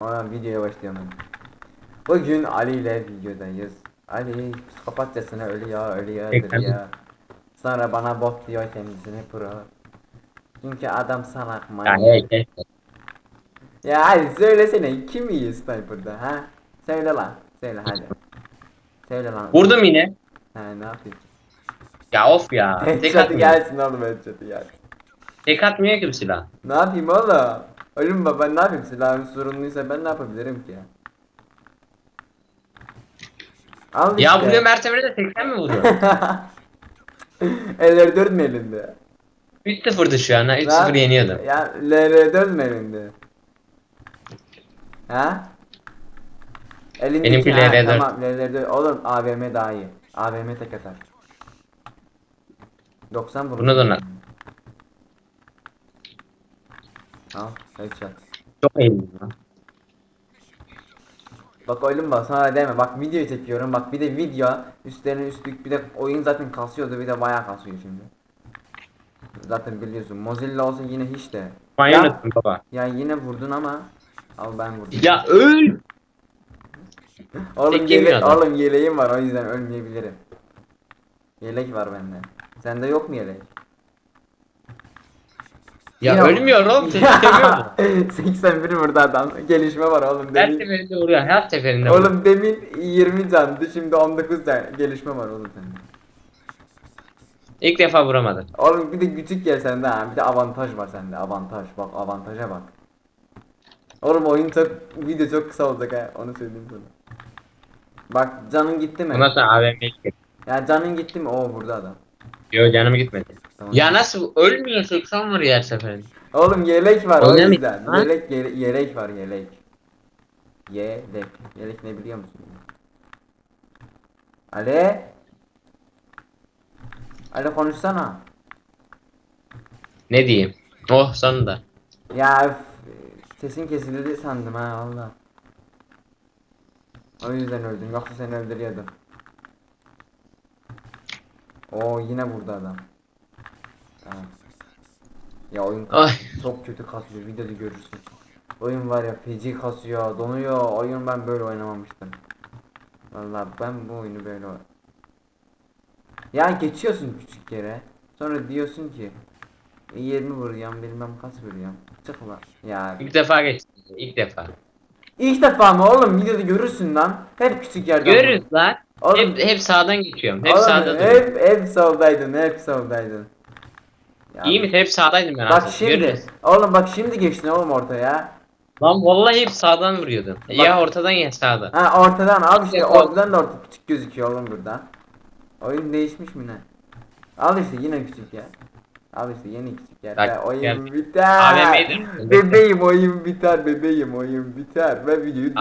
Ona videoya başlayalım. Bugün Ali ile videodayız. Ali psikopatçasına ölüyor, ölüyor, ölüyor. Sonra bana bot diyor kendisini pro. Çünkü adam salak Ya manyak. Ya hadi söylesene kim iyi sniper'da ha? Söyle lan. Söyle hadi. Söyle lan. Vurdum yine. Ha ne yapayım? Ya of ya. Tek Headshot'ı atmıyor. gelsin oğlum headshot'ı gelsin. Tek atmıyor ki bu silah. Ne yapayım oğlum? Oğlum baba ben ne yapayım? Silahın sorunluysa ben ne yapabilirim ki? Al işte. Ya buraya mertebede de 80 mi vurdu? Eller 4 mü elinde? 3-0'dı şu an. ha, 3-0 Lan, yeniyordu. Ya LR 4 mü elinde? Ha? Elindeki Benimki ha, LR4. Tamam LR 4. Oğlum AVM daha iyi. AVM tek atar. 90 vurmuş. Bunu da Al headshot. Çok iyi. lan. Bak oğlum bak sana deme bak video çekiyorum bak bir de video üstlerine üstlük bir de oyun zaten kasıyordu bir de bayağı kasıyor şimdi. Zaten biliyorsun Mozilla olsa yine hiç de. Manyak Ya, baba? ya yine vurdun ama al ben vurdum. Ya öl. oğlum, yele, oğlum yeleğim var o yüzden ölmeyebilirim. Yelek var bende. Sende yok mu yelek? Ya Yine- ölmüyor oğlum. Seni seviyor mu? 81 vurdu adam. Gelişme var oğlum. Her Demin, seferinde vuruyor. Her seferinde vuruyor. oğlum demin 20 candı şimdi 19 can. Gelişme var oğlum sende. İlk defa vuramadı. Oğlum bir de küçük yer sende ha. Bir de avantaj var sende. Avantaj. Bak avantaja bak. Oğlum oyun çok video çok kısa olacak ha. Onu söyleyeyim sana. Bak canın gitti mi? Ondan sonra AVM'ye gitti. Ya canın gitti mi? Oo burada adam. Yo canım gitmedi. Tamam. Ya nasıl ölmüyor 80 vuruyor her seferinde. Oğlum yelek var o Oynamayın, yüzden. Yelek yele- yelek var yelek. Yelek. Yelek ne biliyor musun? Ali? Ali konuşsana. Ne diyeyim? Oh sonunda. Ya üf, sesin kesildi sandım ha valla. O yüzden öldüm yoksa seni öldürüyordum. Oo yine vurdu adam. Tamam. Ya oyun Ay. çok kötü kasıyor videoda görürsün. Oyun var ya feci kasıyor donuyor oyun ben böyle oynamamıştım. Valla ben bu oyunu böyle Ya geçiyorsun küçük yere sonra diyorsun ki "E, 20 vuruyorum bilmem kaç vuruyorum. Çık lan. Ya İlk defa geçti. İlk defa. ilk defa mı oğlum videoda görürsün lan. Hep küçük yerden. Görürüz lan. Oğlum, Hep, hep sağdan geçiyorum. Hep oğlum, sağda duruyorum. hep, hep soldaydın hep soldaydın. Ya, İyi mi? Hep sağdaydım ben Bak aslında. şimdi. Görürüz. Oğlum bak şimdi geçtin oğlum ortaya. Lan vallahi hep sağdan vuruyordun. Ya ortadan ya sağdan. Ha ortadan al işte Yok. ortadan da orta küçük gözüküyor oğlum burada. Oyun değişmiş mi ne? Al işte yine küçük yer. Al işte yeni küçük yer. Bak, Ve oyun gel. biter. AVM'dir. Bebeğim oyun biter bebeğim oyun biter. Ve videoyu.